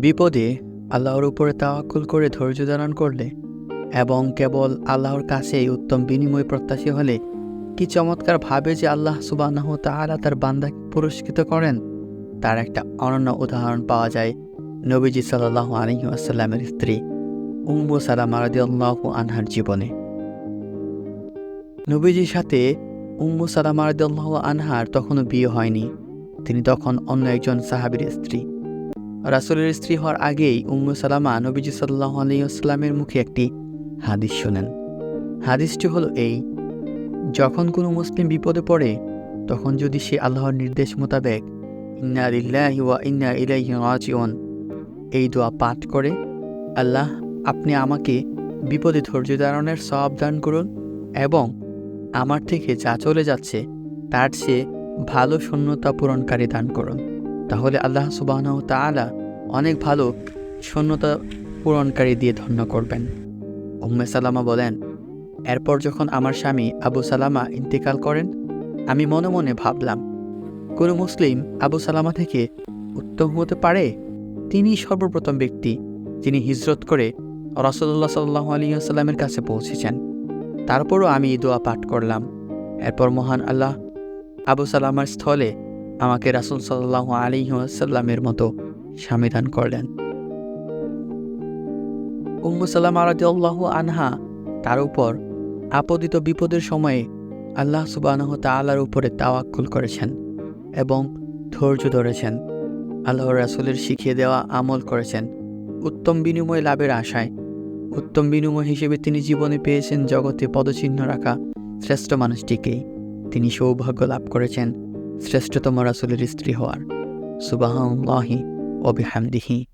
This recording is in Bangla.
বিপদে আল্লাহর উপরে তাওয়াক্কুল করে ধৈর্য ধারণ করলে এবং কেবল আল্লাহর কাছেই উত্তম বিনিময় প্রত্যাশী হলে কি চমৎকার ভাবে যে আল্লাহ সুবাহ তাআলা তার বান্দাকে পুরস্কৃত করেন, তার একটা অনন্য উদাহরণ পাওয়া যায় নবীজি সাল্লাহ আলহি আসাল্লামের স্ত্রী উম্মু সালামা রাদিয়াল্লাহু আনহার জীবনে। নবীজির সাথে উম্মু সালামা রাদিয়াল্লাহু আনহার তখনও বিয়ে হয়নি, তিনি তখন অন্য একজন সাহাবীর স্ত্রী। রাসূলের স্ত্রী হওয়ার আগেই উম্মু সালামা নবীজি সাল্লাহ আলাইসাল্লামের মুখে একটি হাদিস শোনেন। হাদিসটি হলো এই, যখন কোনো মুসলিম বিপদে পড়ে, তখন যদি সে আল্লাহর নির্দেশ মোতাবেক ইন্না লিল্লাহি ওয়া ইন্না ইলাইহি রাজিউন এই দোয়া পাঠ করে, আল্লাহ, আপনি আমাকে বিপদে ধৈর্য ধারণের সব দান করুন এবং আমার থেকে যা চলে যাচ্ছে, তার চেয়ে ভালো শূন্যতা পূরণকারী দান করুন। তাহলে আল্লাহ সুবাহ তাআলা অনেক ভালো শূন্যতা পূরণকারী দিয়ে ধন্য করবেন। উম্মে সালামা বলেন, এরপর যখন আমার স্বামী আবু সালামা ইন্তেকাল করেন, আমি মনে মনে ভাবলাম, কোনো মুসলিম আবু সালামা থেকে উত্তম হতে পারে? তিনি সর্বপ্রথম ব্যক্তি যিনি হিজরত করে রসদুল্লাহ সাল্লাহ আলিয়াল্লামের কাছে পৌঁছেছেন। তারপরও আমি দোয়া পাঠ করলাম। এরপর মহান আল্লাহ আবু সালামার স্থলে আমাকে রাসুল সাল্লাহ আলিহাসাল্লামের মতো স্বামী দান করলেন। উম্মু সাল্লাম আরাদিয়াল্লাহু আনহা তার উপর আপদিত বিপদের সময়ে আল্লাহ সুবাহ তাআলার উপরে তাওয়াক্কুল করেছেন এবং ধৈর্য ধরেছেন। আল্লাহ রাসুলের শিখিয়ে দেওয়া আমল করেছেন। উত্তম বিনিময় লাভের আশায়, উত্তম বিনিময় হিসেবে তিনি জীবনে পেয়েছেন জগতে পদচিহ্ন রাখা শ্রেষ্ঠ মানুষটিকেই তিনি সৌভাগ্য লাভ করেছেন। শ্রেষ্ঠতম রাসুলের স্ত্রী হওয়ার। সুবাহ অবিহামদিহি